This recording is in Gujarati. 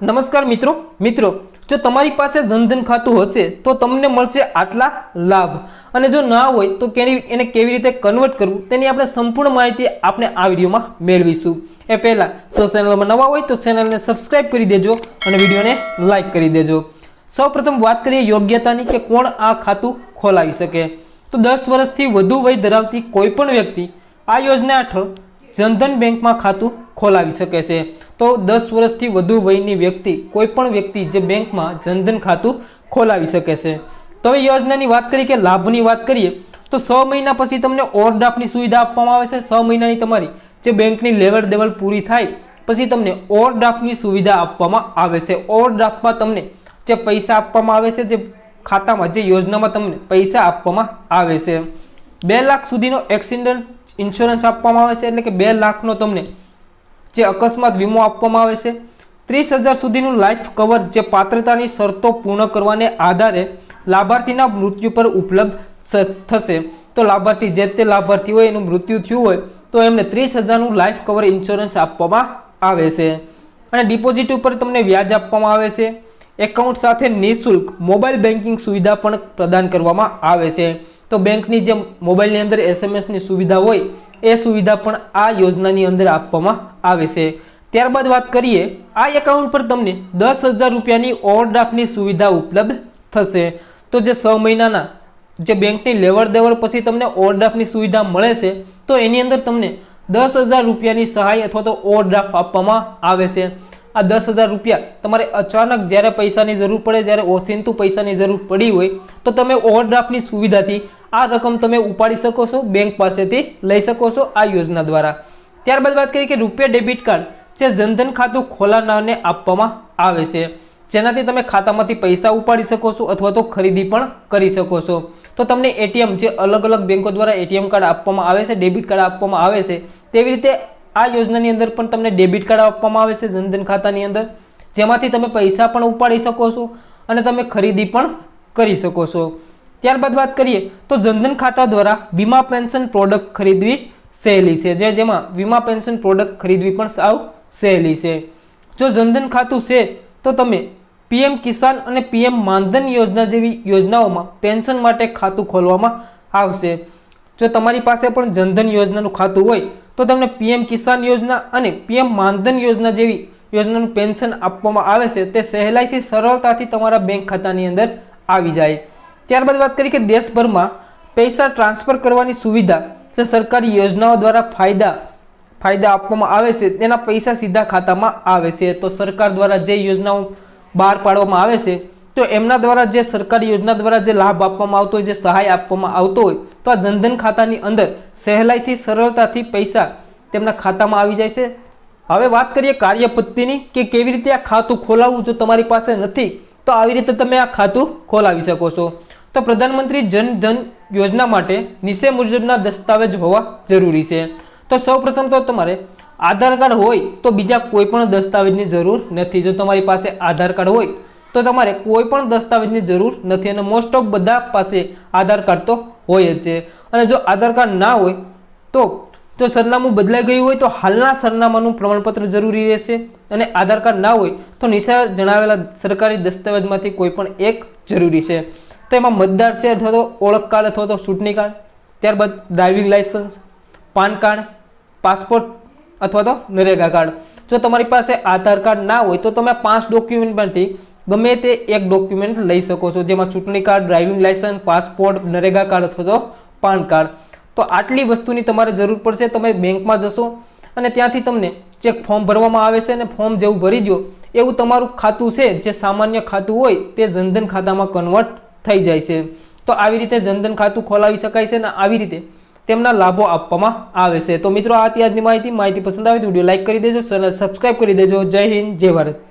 નમસ્કાર મિત્રો. મિત્રો, જો તમારી પાસે જનધન ખાતું હશે, તો તમને મળશે આટલા લાભ. અને જો ના હોય, તો કેની એને કેવી રીતે કન્વર્ટ કરવું, તેની આપણે સંપૂર્ણ માહિતી આપણે આ વિડીયોમાં મેળવીશું. એ પહેલાં, જો ચેનલમાં નવા હોય, તો ચેનલને સબસ્ક્રાઈબ કરી દેજો અને વિડીયોને લાઇક કરી દેજો. સૌપ્રથમ વાત કરીએ યોગ્યતાની કે કોણ આ ખાતું ખોલાવી શકે. તો દસ વર્ષથી વધુ વય ધરાવતી કોઈ પણ વ્યક્તિ આ યોજના હેઠળ જનધન બેંકમાં ખાતું ખોલાવી શકે છે. તો દસ વર્ષથી વધુ વયની વ્યક્તિ, કોઈ પણ વ્યક્તિ જે બેંકમાં જનધન ખાતું ખોલાવી શકે છે. તો હવે યોજનાની વાત કરીએ કે લાભની વાત કરીએ, તો છ મહિના પછી તમને ઓવરડ્રાફ્ટની સુવિધા આપવામાં આવે છે. છ મહિનાની તમારી જે બેંકની લેવડ દેવડ પૂરી થાય, પછી તમને ઓવરડ્રાફ્ટની સુવિધા આપવામાં આવે છે. ઓવરડ્રાફ્ટમાં તમને જે પૈસા આપવામાં આવે છે, જે ખાતામાં, જે યોજનામાં તમને પૈસા આપવામાં આવે છે. બે લાખ સુધીનો એક્સિડન્ટ ઇન્સ્યોરન્સ આપવામાં આવે છે, એટલે કે બે લાખનો તમને જે અકસ્માત વીમો આપવામાં આવે છે. ત્રીસ હજાર સુધીનું લાઈફ કવર જે પાત્રતાની શરતો પૂર્ણ કરવાને આધારે લાભાર્થીના મૃત્યુ પર ઉપલબ્ધ થશે. તો લાભાર્થી જે તે લાભાર્થી હોય, એનું મૃત્યુ થયું હોય, તો એમને ત્રીસ હજારનું લાઈફ કવર ઇન્સ્યોરન્સ આપવામાં આવે છે. અને ડિપોઝિટ ઉપર તમને વ્યાજ આપવામાં આવે છે. એકાઉન્ટ સાથે નિઃશુલ્ક મોબાઈલ બેન્કિંગ સુવિધા પણ પ્રદાન કરવામાં આવે છે. તો બેંકની જે મોબાઈલની અંદર એસએમએસની સુવિધા હોય એ સુવિધા પણ આ યોજનાની અંદર આપવામાં આવે છે. ત્યારબાદ વાત કરીએ, આ એકાઉન્ટ પર તમને દસ હજાર રૂપિયાની ઓવરડ્રાફ્ટની સુવિધા ઉપલબ્ધ થશે. તો જે છ મહિનાના જે બેંકની લેવડ દેવડ પછી તમને ઓવરડ્રાફ્ટની સુવિધા મળે છે, તો એની અંદર તમને દસ હજાર રૂપિયાની સહાય અથવા તો ઓવરડ્રાફ્ટ આપવામાં આવે છે. આ દસ હજાર રૂપિયા તમારે અચાનક જ્યારે પૈસાની જરૂર પડે, જ્યારે ઓસિંતું પૈસાની જરૂર પડી હોય, તો તમે ઓવરડ્રાફ્ટની સુવિધાથી આ રકમ તમે ઉપાડી શકો છો, બેંક પાસેથી લઈ શકો છો આ યોજના દ્વારા. ત્યારબાદ વાત કરીએ કે રૂપિયા ડેબિટ કાર્ડ જે જનધન ખાતું ખોલાનારને આપવામાં આવે છે. જેનાથી તમે ખાતામાંથી પૈસા ઉપાડી શકો છો અથવા તો ખરીદી પણ કરી શકો છો. તો તમને એટીએમ જે અલગ અલગ બેંકો દ્વારા એટીએમ કાર્ડ આપવામાં આવે છે, ડેબિટ કાર્ડ આપવામાં આવે છે, તેવી રીતે આ યોજનાની અંદર પણ તમને ડેબિટ કાર્ડ આપવામાં આવે છે જનધન ખાતાની અંદર. જેમાંથી તમે પૈસા પણ ઉપાડી શકો છો અને તમે ખરીદી પણ કરી શકો છો. ત્યારબાદ વાત કરીએ તો જનધન ખાતા દ્વારા વીમા પેન્શન પ્રોડક્ટ ખરીદવી સહેલી છે. જે જેમાં વીમા પેન્શન પ્રોડક્ટ ખરીદવી પણ સાવ સહેલી છે. જો જનધન ખાતું છે તો તમે પીએમ કિસાન અને પીએમ માનધન યોજના જેવી યોજનાઓમાં પેન્શન માટે ખાતું ખોલવામાં આવશે. જો તમારી પાસે પણ જનધન યોજનાનું ખાતું હોય તો તમને પીએમ કિસાન યોજના અને પીએમ માનધન યોજના જેવી યોજનાનું પેન્શન આપવામાં આવે છે, તે સહેલાઈથી સરળતાથી તમારા બેંક ખાતાની અંદર આવી જાય. ત્યારબાદ વાત કરીએ કે દેશભરમાં પૈસા ટ્રાન્સફર કરવાની સુવિધા જે સરકારી યોજનાઓ દ્વારા ફાયદા ફાયદા આપવામાં આવે છે, તેના પૈસા સીધા ખાતામાં આવે છે. તો સરકાર દ્વારા જે યોજનાઓ બહાર પાડવામાં આવે છે, તો એમના દ્વારા જે સરકારી યોજના દ્વારા જે લાભ આપવામાં આવતો હોય, જે સહાય આપવામાં આવતો હોય તો આ જનધન ખાતાની અંદર સહેલાઈથી, સરળતાથી પૈસા તેમના ખાતામાં આવી જાય છે. હવે વાત કરીએ કાર્યપદ્ધતિની કે કેવી રીતે આ ખાતું ખોલાવવું જો તમારી પાસે નથી, તો આવી રીતે તમે આ ખાતું ખોલાવી શકો છો. તો પ્રધાનમંત્રી જન ધન યોજના માટે નીચે મુજબના દસ્તાવેજ હોવા જરૂરી છે. તો સૌપ્રથમ તો તમારે આધાર કાર્ડ હોય તો બીજા કોઈ પણ દસ્તાવેજની જરૂર નથી. જો તમારી પાસે આધાર કાર્ડ હોય તો તમારે કોઈ પણ દસ્તાવેજની જરૂર નથી અને મોસ્ટ ઓફ બધા પાસે આધાર કાર્ડ તો હોય જ છે. અને જો આધાર કાર્ડ ના હોય, તો જો સરનામું બદલાઈ ગયું હોય તો હાલના સરનામાનું પ્રમાણપત્ર જરૂરી રહેશે. અને આધાર કાર્ડ ના હોય તો નિશા જણાવેલા સરકારી દસ્તાવેજમાંથી કોઈ પણ એક જરૂરી છે. તો એમાં મતદાર છે અથવા તો ઓળખ કાર્ડ અથવા તો ચૂંટણી કાર્ડ, ત્યારબાદ driving licence PAN card passport અથવા તો નરેગા કાર્ડ. જો તમારી પાસે આધાર કાર્ડ ના હોય તો તમે પાંચ ડોક્યુમેન્ટમાંથી ગમે તે એક ડોક્યુમેન્ટ લઈ શકો છો, જેમાં ચૂંટણી card driving licence passport NREGA card અથવા તો પાન કાર્ડ. તો આટલી વસ્તુની તમારે જરૂર પડશે, તમે બેંકમાં જશો અને ત્યાંથી તમને ચેક ફોર્મ ભરવામાં આવે છે અને ફોર્મ જેવું ભરી દો, એવું તમારું ખાતું છે, જે સામાન્ય ખાતું હોય, તે જનધન ખાતામાં કન્વર્ટ થઈ જાય છે. તો આવી રીતે જનધન ખાતું ખોલાવી શકાય છે અને આવી રીતે તેમના લાભો આપવામાં આવે છે. તો મિત્રો, આ આજની માહિતી. માહિતી પસંદ આવે તો વીડિયો લાઇક કરી દેજો, ચેનલ સબસ્ક્રાઈબ કરી દેજો. જય હિન્દ, જય ભારત.